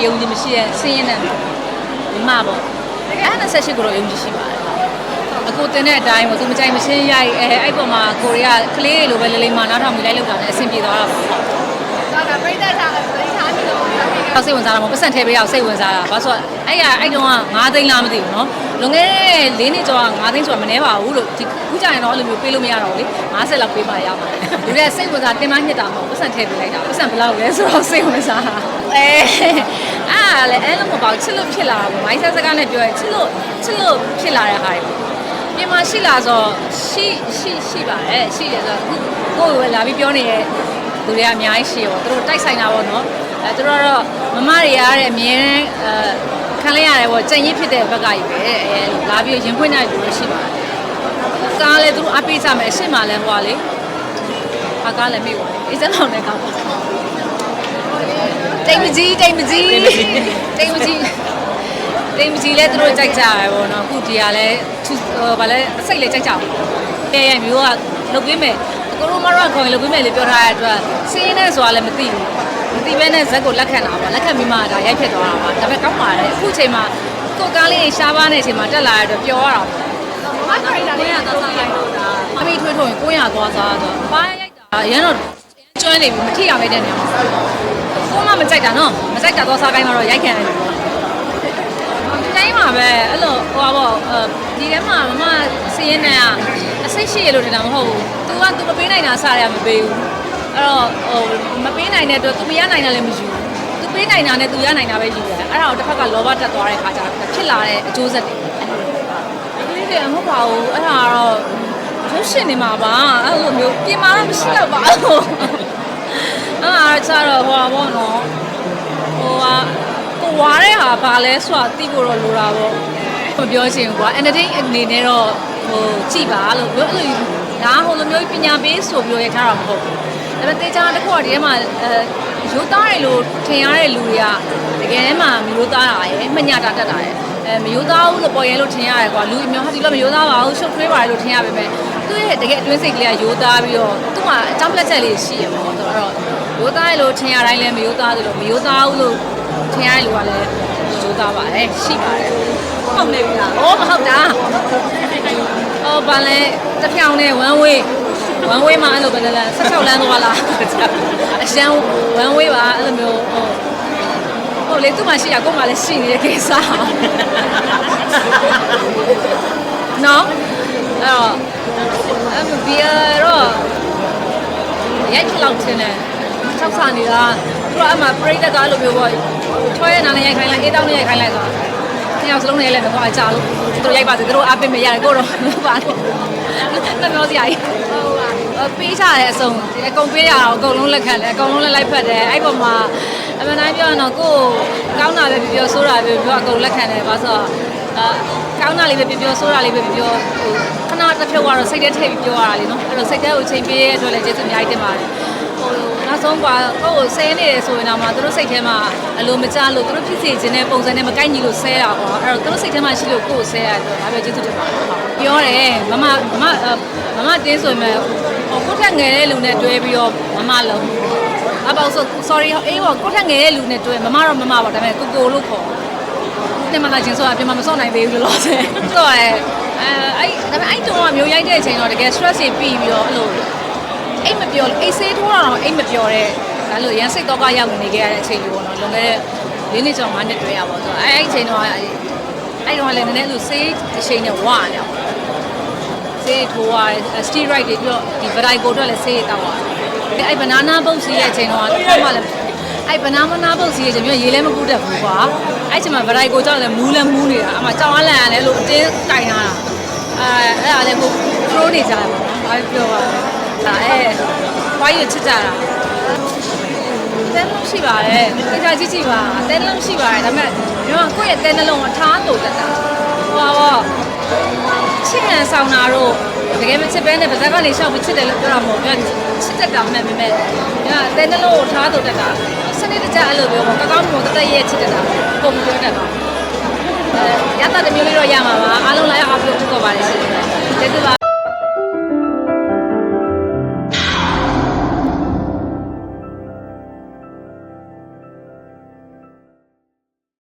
အယုံကြည်မရှိရဲ့စင်းရဲတဲ့မပေါ့အဲ့28ကိုတော့ယုံကြည်ရှိပါတယ်အခုတင်တဲ့အတိုင်းပေါ့သူမကြိုက်မချင်းရိုက်အဲအဲ့ပေါ်မှာကိုရီးယားကလေးတွေလိုပဲလေးလေးမှနားထောင်ပြီးလိုက်လောက်တာနဲ့အဆင်ပြေသွားတာပေါ့ဒါကပြိတ္တထားတာသိထားနေလို့ပြောခဲ့တော့စိတ်ဝင်စားတာမဟုတ်ပတ်စံထဲပေးအောင်စိတ်ဝင်စားတာဘာလို့ဆိုတော့အဲ့ကအဲ့တုန်းက9သိန်းလားမသိဘူးနော်လွန်ခဲ့တဲ့၄နှစ်ကျော်က9သိန်းဆိုတာမနှဲပါဘူးလို့ဒီခုကြရင်တော့အဲ့လိုမျိုးပေးလို့မရတော့ဘူးလေ50လောက်ပေးမှရမှာလူတွေကစိတ်ဝင်စားတင်မညစ်တာမဟုတ်ပတ်စံထဲပေးလိုက်တာပတ်စံဘယ်လောက်လဲဆိုတော့စိတ်ဝင်စားတာအဲ အားလည်းအဲ့လိုမပေါ့ချစ်လို့ဖြစ်လာတာပေါ့မိုင်းဆက်စကားနဲ့ပြောရင်ချစ်လို့ချစ်လို့ဖြစ်လာတဲ့ဟာတွေပေါ့ပြင်မရှိလာဆိုရှိရှိရှိပါတယ်ရှိတယ်ဆိုတော့ကိုယ့်ကိုယ်လာပြီးပြောနေတဲ့လူတွေကအများကြီးရှိရောသူတို့တိုက်ဆိုင်တာပေါ့နော်အဲသူတို့ကတော့မမတွေရတဲ့အမြဲတမ်းအဲခံလိုက်ရတယ်ပေါ့ကြံ့ရစ်ဖြစ်တဲ့ဘက်ကကြီးပဲအဲလာပြီးရင်ခွင့်တဲ့လူတွေရှိပါတယ်ကားလည်းသူတို့အပေးကြမယ်အရှိမလည်းဟွာလေအကားလည်းမေ့ပါလေအေးစမ်းအောင်လည်းကောင်းပါ တိတ်မကြီးတိတ်မကြီးတိတ်မကြီးတိတ်မကြီးလဲသူတို့ကြိုက်ကြရပေါ့နော်အခုဒီကလည်းသူဟိုဗာလဲအစိတ်လည်းကြိုက်ကြဘူးတဲ့ရဲ့မျိုးကလုပ်ပေးမယ်ကိုရိုမရခေါ်ရင်လုပ်ပေးမယ်လို့ပြောထားတဲ့အတွက်စင်းနေဆိုတာလည်းမသိဘူးမသိဘဲနဲ့ဇက်ကိုလက်ခံတာပေါ့လက်ခံပြီးမှဒါရိုက်ဖြစ်သွားတာပါဒါပေမဲ့ကောင်းပါတယ်အခုချိန်မှာကိုယ်ကားလေးရှားပါတဲ့အချိန်မှာတက်လာရတော့ပျော်ရတာပေါ့မခိုင်တာလေးကတော့ဆိုင်လို့ဒါအမေထွေးထွေးကို900သွားစားတော့ဘာရိုက်တာရန်တော့ကျွမ်းနေပြီမထိရပဲတဲ့နေမှာ ကိုမမကြိုက်တာနော်မကြိုက်တာသွားစားခိုင်းမှာတော့ရိုက်ခံတယ်တိုင်းမှာပဲအဲ့လိုဟိုပါပေါ့ဒီထဲမှာမမစီးရင်နဲ့အစိတ်ရှိရလို့ထင်တာမဟုတ်ဘူး तू က तू မပေးနိုင်တာစားရမပေးဘူးအဲ့တော့ဟိုမပေးနိုင်တဲ့အတွက် तू မရနိုင်တာလည်းမယူဘူး तू ပေးနိုင်တာနဲ့ तू ရနိုင်တာပဲယူတယ်အဲ့ဒါကိုတစ်ဖက်ကလောဘတက်သွားတဲ့ခါကျတော့ဖြစ်လာတဲ့အကျိုးဆက်တွေအဲ့လိုကလေးတွေမဟုတ်ပါဘူးအဲ့ဒါကတော့ရုပ်ရှင်နေမှာပါအဲ့လိုမျိုးပြင်မာတော့မရှိတော့ပါဘူး အဲ့ဒါကျတော့ဟိုပါဘောနော်ဟိုကကိုဝါတဲ့ဟာဘာလဲဆိုတာသိဖို့တော့လိုတာပေါ့မပြောချင်ဘူးကွာ entertain အနေနဲ့တော့ဟိုကြည်ပါလို့ပြောအဲ့လိုဒါဟိုလိုမျိုးပညာပေးဆိုပြီးရထားတာမဟုတ်ဘူးဒါပေမဲ့တေချာတစ်ခုကဒီထဲမှာအဲရိုးသားတယ်လို့ထင်ရတဲ့လူတွေကတကယ်တမ်းမှာမရိုးသားတာရယ်မညတာတတ်တာရယ်အဲမရိုးသားဘူးလို့ပေါ်ရင်လို့ထင်ရတယ်ကွာလူအများဟာဒီလိုမရိုးသားပါဘူးရှုပ်ထွေးပါတယ်လို့ထင်ရပါပဲသူရဲ့တကယ်အတွင်းစိတ်ကလေးကရိုးသားပြီးတော့သူ့မှာအကြောင်းပြချက်လေးရှိရမှာပေါ့ဆိုတော့ ရိုးသားရလို့ထင်ရတိုင်းလည်းမရိုးသားသလိုမရိုးသားဘူးလို့ထင်ရတဲ့လူကလည်းရိုးသားပါတယ်ရှိပါတယ်ဟုတ်နေပြီလား။အော်မဟုတ်တာ။အော်ဘာလဲတစ်ဖြောင်းနဲ့ one way one way မှာအဲ့လိုပဲလဲ16လမ်းသွားလား။အရှမ်း one way ပါအဲ့လိုမျိုးဟုတ်ဟုတ်လေသူ့မှာရှိရကို့မှာလည်းရှိနေတဲ့ကိစ္စ။နော်အဲ့တော့အဲ့ဒီတော့ရိုက်ခလောက်တင်တယ် ၆ဆာနေတာသူကအမှပရိသတ်ကအဲ့လိုမျိုးပေါ့ထွဲရနာနဲ့ရိုက်ခိုင်းလိုက်အေးတောင်းနဲ့ရိုက်ခိုင်းလိုက်ဆိုတော့။ညောင်စလုံးနဲ့လည်းမကွာကြလို့သူတို့ရိုက်ပါစေသူတို့အားပေးမရတယ်ကိုတော့ပါလို့။နှစ်မျိုးစရာကြီး။ဟုတ်ပါ။ပေးချတဲ့အစုံအကုန်ပေးရအောင်အကုန်လုံးလက်ခံတယ်အကုန်လုံးလည်းလိုက်ဖက်တယ်အဲ့ပေါ်မှာအမှန်တိုင်းပြောရင်တော့ကိုယ်ကောင်းတာပဲပြောပြောဆိုးတာပဲပြောအကုန်လက်ခံတယ်ဘာလို့ဆိုတော့အာကောင်းတာလေးပဲပြောပြောဆိုးတာလေးပဲပြောပြောဟိုခဏတစ်ဖြုတ်ကတော့စိတ်ထဲထည့်ပြီးပြောရတာလေနော်အဲ့တော့စိတ်ထဲကိုချိန်ပေးရတဲ့အတွက်လည်းကျေးဇူးအများကြီးတင်ပါတယ်ဟို နောက်ဆုံးကကိုယ့်ကိုဆဲနေတယ်ဆိုရင်တော့မှသူတို့စိတ်ထဲမှာအလိုမကျလို့သူတို့ဖြစ်စေခြင်းတဲ့ပုံစံနဲ့မကိုက်ညီလို့ဆဲတာပေါ့အဲ့တော့သူတို့စိတ်ထဲမှာရှိလို့ကိုယ့်ကိုဆဲရတယ်ဒါပဲကျေးဇူးတင်ပါတယ်ပြောတယ်မမမမမတင်းဆိုရင်ဟိုကိုထက်ငယ်တဲ့လူနဲ့တွဲပြီးတော့မမလုံးအပေါ့ဆို sorry အေးပေါ့ကိုထက်ငယ်တဲ့လူနဲ့တွဲမမတော့မမပါဒါပေမဲ့ကိုကိုလို့ခေါ်တင်မလာခြင်းဆိုတာပြင်မမစော့နိုင်သေးဘူးလို့လို့ဆဲဆိုရဲအဲအဲ့ဒါပေမဲ့အဲ့တုန်းကမျိုးရိုက်တဲ့အချိန်တော့တကယ် stress တွေပြီးပြီးတော့အဲ့လို အိတ်မပြောအိတ်ဆေးထိုးတာတော့အိတ်မပြောတဲ့ဒါလို့ရန်စိတ်တော့ကရောက်နေခဲ့ရတဲ့အချိန်လေးပေါ့နော်လွန်ခဲ့တဲ့၄နှစ်ကျော်၅နှစ်တွဲရပါတော့အဲအဲ့အချိန်တော့အဲ့တော့လည်းနည်းနည်းလို့ဆေးအချိန်နဲ့ဝါနေအောင်ဆေးထိုးရတယ်စတီရိုက်တွေပြီးတော့ဒီဗရိုက်ကိုတော့လည်းဆေးတောက်ရတယ်အဲ့ဘနာနာပုတ်စီးရဲ့အချိန်တော့တော့မှလည်းအဲ့ဘနာမနာပုတ်စီးရဲ့အချိန်မျိုးရေလည်းမကူးတတ်ဘူးကွာအဲ့ချိန်မှာဗရိုက်ကိုကြောက်လည်းမူးလည်းမူးနေတာအမှကြောင်အလန့်ရတယ်လို့အတင်းကင်ထားတာအဲအဲ့ဒါလည်းကို pro နေကြတယ်ပေါ့နော်ဘာပြောပါလဲ ဒါအဲဝိုင်းရချစ်ကြတာတဲလုံးရှိပါတယ်ကြကြကြည့်ကြည့်ပါတဲလုံးရှိပါတယ်ဒါပေမဲ့ဒီမှာကိုယ့်ရဲ့တဲနှလုံးအထားတူတက်တာဟောပါချစ်ကန်ဆောင်တာတော့တကယ်မချစ်ဘဲနဲ့ဗဇက်ကနေရှောက်ပြီးချစ်တယ်လို့ပြောတာမဟုတ်ဘူးချစ်တတ်တာမှန်ပေမဲ့ဒါတဲနှလုံးကိုထားတူတက်တာစနစ်တကျအဲ့လိုပြောပေါ့ကောင်းကောင်းမွန်တက်တက်ရဲ့ချစ်တတ်တာပုံပြောတတ်တာအဲရတာတမျိုးလေးတော့ရမှာပါအားလုံးလည်းအားပြုတ်တော့ပါတယ်ကျေးဇူးပါ